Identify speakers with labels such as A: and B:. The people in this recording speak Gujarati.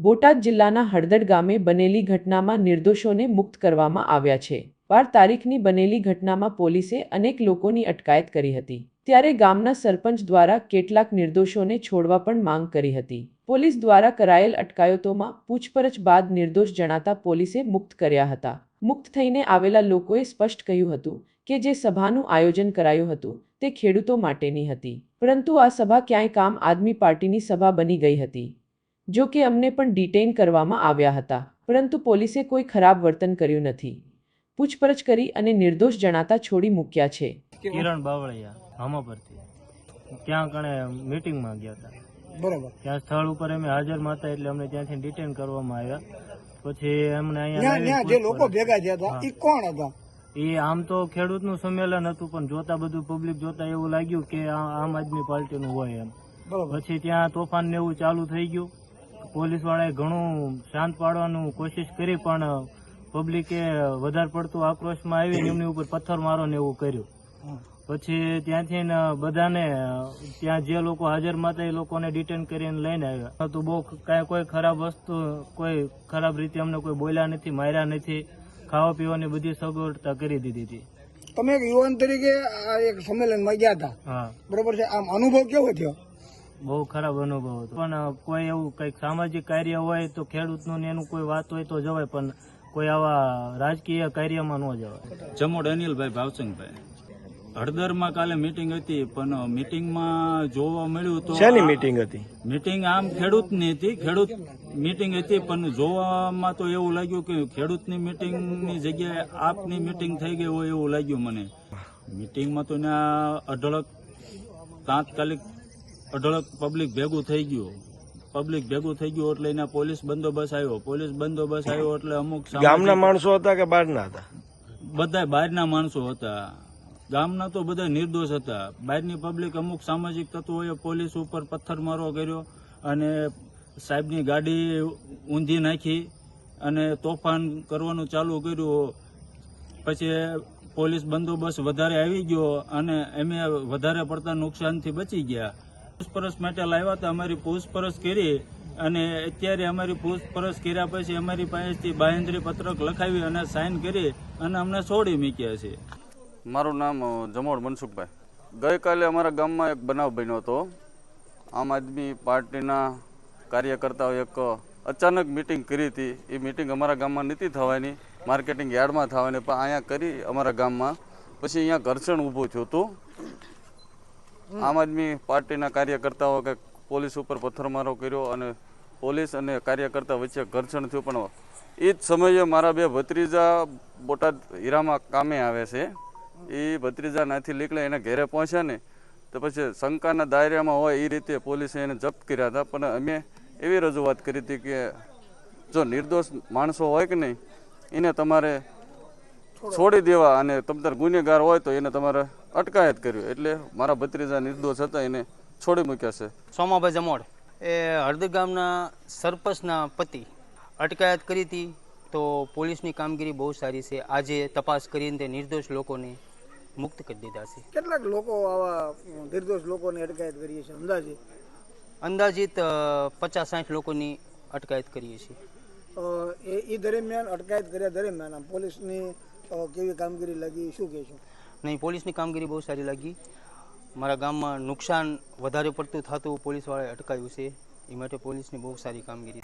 A: બોટાદ જિલ્લાના હળદડ ગામે બનેલી ઘટનામાં નિર્દોષોને મુક્ત કરવામાં આવ્યા છે. બાર તારીખની બનેલી ઘટનામાં પોલીસે અનેક લોકોની અટકાયત કરી હતી. ત્યારે ગામના સરપંચ દ્વારા કેટલાક નિર્દોષોને છોડવા પણ માંગ કરી હતી. પોલીસ દ્વારા કરાયેલ અટકાયતોમાં પૂછપરછ બાદ નિર્દોષ જણાતા પોલીસે મુક્ત કર્યા હતા. મુક્ત થઈને આવેલા લોકોએ સ્પષ્ટ કહ્યું હતું કે જે સભાનું આયોજન કરાયું હતું તે ખેડૂતો માટેની હતી. પરંતુ આ સભા ક્યાંય કામ આદમી પાર્ટીની સભા બની ગઈ હતી. જો કે અમને પણ ડિટેઇન કરવામાં આવ્યા હતા પરંતુ પોલીસે કોઈ ખરાબ વર્તન કર્યું નથી. પૂછપરછ કરી અને નિર્દોષ જણાતા છોડી મૂક્યા છે.
B: કિરણ બાવળિયા હમાપરથી. ત્યાં કણે મીટિંગમાં ગયા હતા.
C: બરોબર.
B: ત્યાં સ્થળ ઉપર અમે હાજર હતા એટલે અમને ત્યાંથી ડિટેન કરવામાં આવ્યા. પછી અમને
C: ત્યાં જે લોકો
B: અહીંયા
C: ભેગા થયા હતા એ કોણ હતા?
B: એ આમ તો ખેડૂતનું સંમેલન હતું પણ જોતા બધું પબ્લિક જોતા એવું લાગ્યું કે આ આમ આદમી પાર્ટીનું હોય એમ. પછી ત્યાં તોફાન ને એવું ચાલુ થઈ ગયું. પોલીસ વાળાએ ઘણું શાંત પાડવાનું કોશિશ કરી પણ પબ્લિકે વધારે પડતું આક્રોશમાં આવીને એમની ઉપર પથ્થર મારો ને એવું કર્યું. પછી ત્યાંથી બધાને ત્યાં જે લોકો હાજરમાં હતા એ લોકોને ડિટેન કરીને લઈને આવ્યા. તો બહુ કાંઈ કોઈ ખરાબ વસ્તુ કોઈ ખરાબ રીતે અમને કોઈ બોલ્યા નથી માર્યા નથી. ખાવા પીવાની બધી સગવડતા કરી દીધી હતી.
C: તમે એક યુવાન તરીકે આ એક સંમેલનમાં ગયા હતા.
B: હા.
C: બરોબર છે. આમ અનુભવ કેવો થયો?
B: બહુ ખરાબ અનુભવ હતો. પણ કોઈ એવું કંઈક સામાજિક કાર્ય હોય તો ખેડૂતનું ને એનું કોઈ વાત હોય તો જવાય પણ કોઈ આવા રાજકીય કાર્યમાં ન જવાય.
D: જમોડ અનિલભાઈ ભાવસિંગભાઈ હળદરમાં કાલે મીટિંગ હતી પણ મીટિંગમાં જોવા મળ્યું તો
E: શેની મીટિંગ હતી?
D: મીટિંગ આમ ખેડૂતની હતી ખેડૂત મીટિંગ હતી પણ જોવામાં તો એવું લાગ્યું કે ખેડૂતની મીટિંગની જગ્યાએ આપની મીટિંગ થઈ ગઈ હોય એવું લાગ્યું મને. મીટિંગમાં તો ત્યાં અઢળક તાત્કાલિક અઢળક પબ્લિક ભેગું થઈ ગયું. પબ્લિક ભેગું થઈ ગયું એટલે એના પોલીસ બંદોબસ્ત આવ્યો. પોલીસ બંદોબસ્ત આવ્યો એટલે અમુક
E: ગામના માણસો હતા કે બહારના હતા?
D: બધા બહારના માણસો હતા. ગામના તો બધા નિર્દોષ હતા. બહારની પબ્લિક અમુક સામાજિક તત્વોએ પોલીસ ઉપર પથ્થરમારો કર્યો અને સાહેબની ગાડી ઊંધી નાખી અને તોફાન કરવાનું ચાલુ કર્યું. પછી પોલીસ બંદોબસ્ત વધારે આવી ગયો અને એમે વધારે પડતા નુકસાનથી બચી ગયા. પૂછપરછ માટે લાવ્યા હતા, અમારી પૂછપરછ કરી અને અત્યારે અમારી પૂછપરછ કર્યા પછી અમારી પાસેથી બાહેંધરી પત્રક લખાવી અને સાઇન કરી અને અમને છોડી મૂક્યા છે.
F: મારું નામ જમોડ મનસુખભાઈ. ગઈકાલે અમારા ગામમાં એક બનાવ બન્યો હતો. આમ આદમી પાર્ટીના કાર્યકર્તાઓ એક અચાનક મિટિંગ કરી હતી. એ મિટિંગ અમારા ગામમાં નથી થવાની માર્કેટિંગ યાર્ડમાં થવાની, પણ અહીંયા કરી અમારા ગામમાં. પછી અહીંયા ઘર્ષણ ઊભું થયું હતું. આમ આદમી પાર્ટીના કાર્યકર્તાઓ કે પોલીસ ઉપર પથ્થરમારો કર્યો અને પોલીસ અને કાર્યકર્તા વચ્ચે ઘર્ષણ થયું. પણ એ જ સમયે મારા બે ભત્રીજા બોટાદ હીરામાં કામે આવે છે. એ ભત્રીજા નાથી નીકળે, એને ઘેરે પહોંચ્યા ને, તો પછી શંકાના દાયરામાં હોય એ રીતે પોલીસે એને જપ્ત કર્યા હતા. પણ અમે એવી રજૂઆત કરી હતી કે જો નિર્દોષ માણસો હોય કે નહીં, એને તમારે છોડી દેવા અને તમતર ગુનેગાર હોય તો એને તમારે અટકાયત કર્યું. એટલે મારા ભત્રીજા નિર્દોષ હતા એને છોડી મૂક્યા છે.
G: સોમાભાઈ જમોડ એ હળદર ગામના સરપંચના પતિ. અટકાયત કરી હતી તો પોલીસની કામગીરી બહુ સારી છે. આજે તપાસ કરીને તે નિર્દોષ લોકોને મુક્ત કરી દીધા છે.
C: કેટલાક લોકો આવા નિર્દોષ લોકોને અટકાયત કરીએ છીએ? અંદાજે?
G: અંદાજિત પચાસ સાઠ લોકોની અટકાયત કરીએ છીએ.
C: એ એ દરમિયાન અટકાયત કર્યા દરમિયાન પોલીસની કેવી કામગીરી લાગી શું કહેશો?
G: નહીં, પોલીસની કામગીરી બહુ સારી લાગી. મારા ગામમાં નુકસાન વધારે પડતું થતું પોલીસવાળાએ અટકાયું છે. એ માટે પોલીસની બહુ સારી કામગીરી.